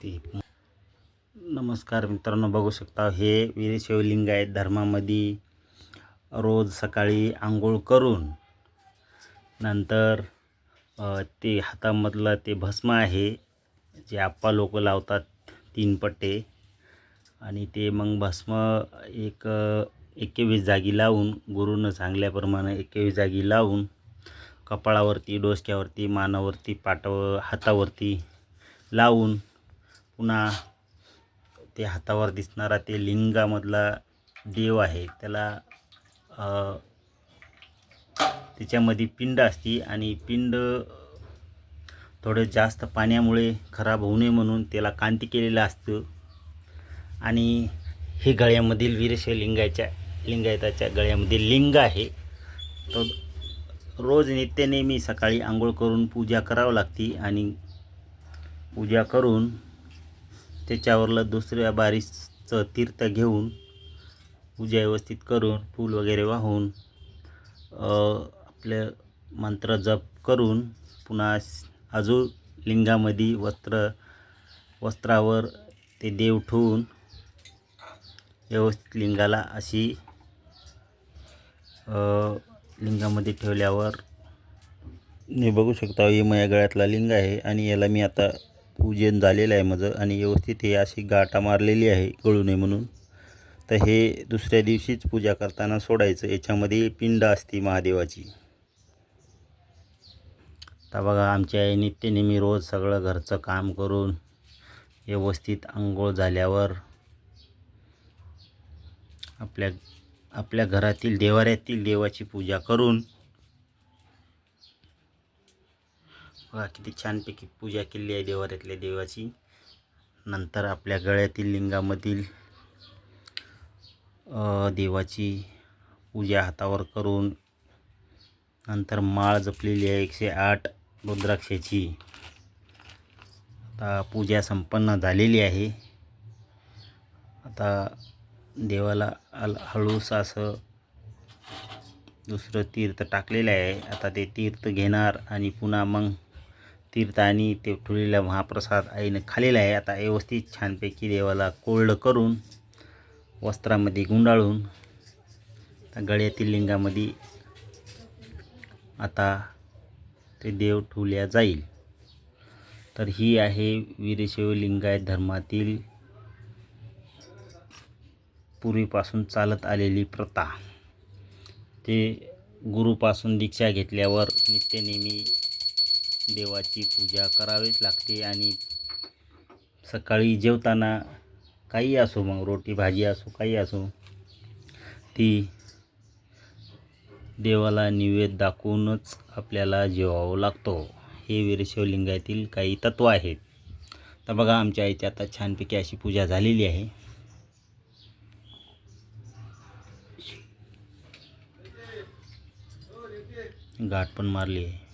ते नमस्कार मित्रांनो बघू शकता हे वीरशैव आहेत धर्मामध्ये. रोज सकाळी आंघोळ करून नंतर ते हातामधलं ते भस्म आहे जे आप्पा लोक लावतात तीन पट्टे. आणि ते मग भस्म एक एकेवीस जागी लावून गुरुनं सांगल्याप्रमाणे एकेवीस जागी लावून कपाळावरती डोसक्यावरती मानावरती पाटावर हातावरती लावून पुन्हा ते हातावर दिसणारा ते लिंगामधला देव आहे. त्याला त्याच्यामध्ये पिंड असते आणि पिंड थोडं जास्त पाण्यामुळे खराब होऊ नये म्हणून त्याला कांती केलेलं असतं. आणि हे गळ्यामधील वीरशैव लिंगाच्या लिंगायताच्या गळ्यामध्ये लिंग आहे. तो रोज नित्यनेहमी सकाळी आंघोळ करून पूजा करावं लागते आणि पूजा करून त्याच्यावरलं दुसऱ्या बारीचं तीर्थ घेऊन पूजा व्यवस्थित करून फूल वगैरे वाहून आपलं मंत्र जप करून पुन्हा आजू लिंगामध्ये वस्त्र वस्त्रावर ते देव ठेवून व्यवस्थित लिंगाला अशी लिंगामध्ये ठेवल्यावर मी बघू शकता हे माझ्या गळ्यातला लिंग आहे आणि याला मी आता पूजन झालेलं आहे माझं आणि व्यवस्थित हे अशी गाठा मारलेली आहे गळू नये म्हणून. तर हे दुसऱ्या दिवशीच पूजा करताना सोडायचं. याच्यामध्ये पिंड असते महादेवाची. तर बघा आमच्या आई नित्यनेहमी रोज सगळं घरचं काम करून व्यवस्थित आंघोळ झाल्यावर आपल्या आपल्या घरातील देवाऱ्यातील देवाची पूजा करून बघा किती छानपैकी पूजा केली आहे देवाऱ्यातल्या देवाची. नंतर आपल्या गळ्यातील लिंगामधील देवाची पूजा हातावर करून नंतर माळ जपलेली आहे एकशे आठ रुद्राक्षाची. आता पूजा संपन्न झालेली आहे. आता देवाला अल हळूस असं दुसरं तीर्थ टाकलेलं आहे. आता ते तीर्थ घेणार आणि पुन्हा मग तीर्थ आणि ते ठुलेला महाप्रसाद आईनं खाल्लेला आहे. आता व्यवस्थित छानपैकी देवाला कोरडं करून वस्त्रामध्ये गुंडाळून गळ्यातील लिंगामध्ये आता ते देव ठेवल्या जाईल. तर ही आहे वीरशैव लिंगायत धर्मातील पूर्वीपासून चालत आलेली प्रथा. ते गुरुपासून दीक्षा घेतल्यावर नित्यनेहमी देवाची पूजा करावीच लागते आणि सकाळी जेवताना काही असो मग रोटी भाजी असो काही असो ती देवाला निवेद दाखवूनच आपल्याला जेवावं लागतो. हे वीरशिवलिंगातील काही तत्व आहेत. तर बघा आमच्या आईची आता छानपैकी अशी पूजा झालेली आहे. गाठ पण मारली आहे.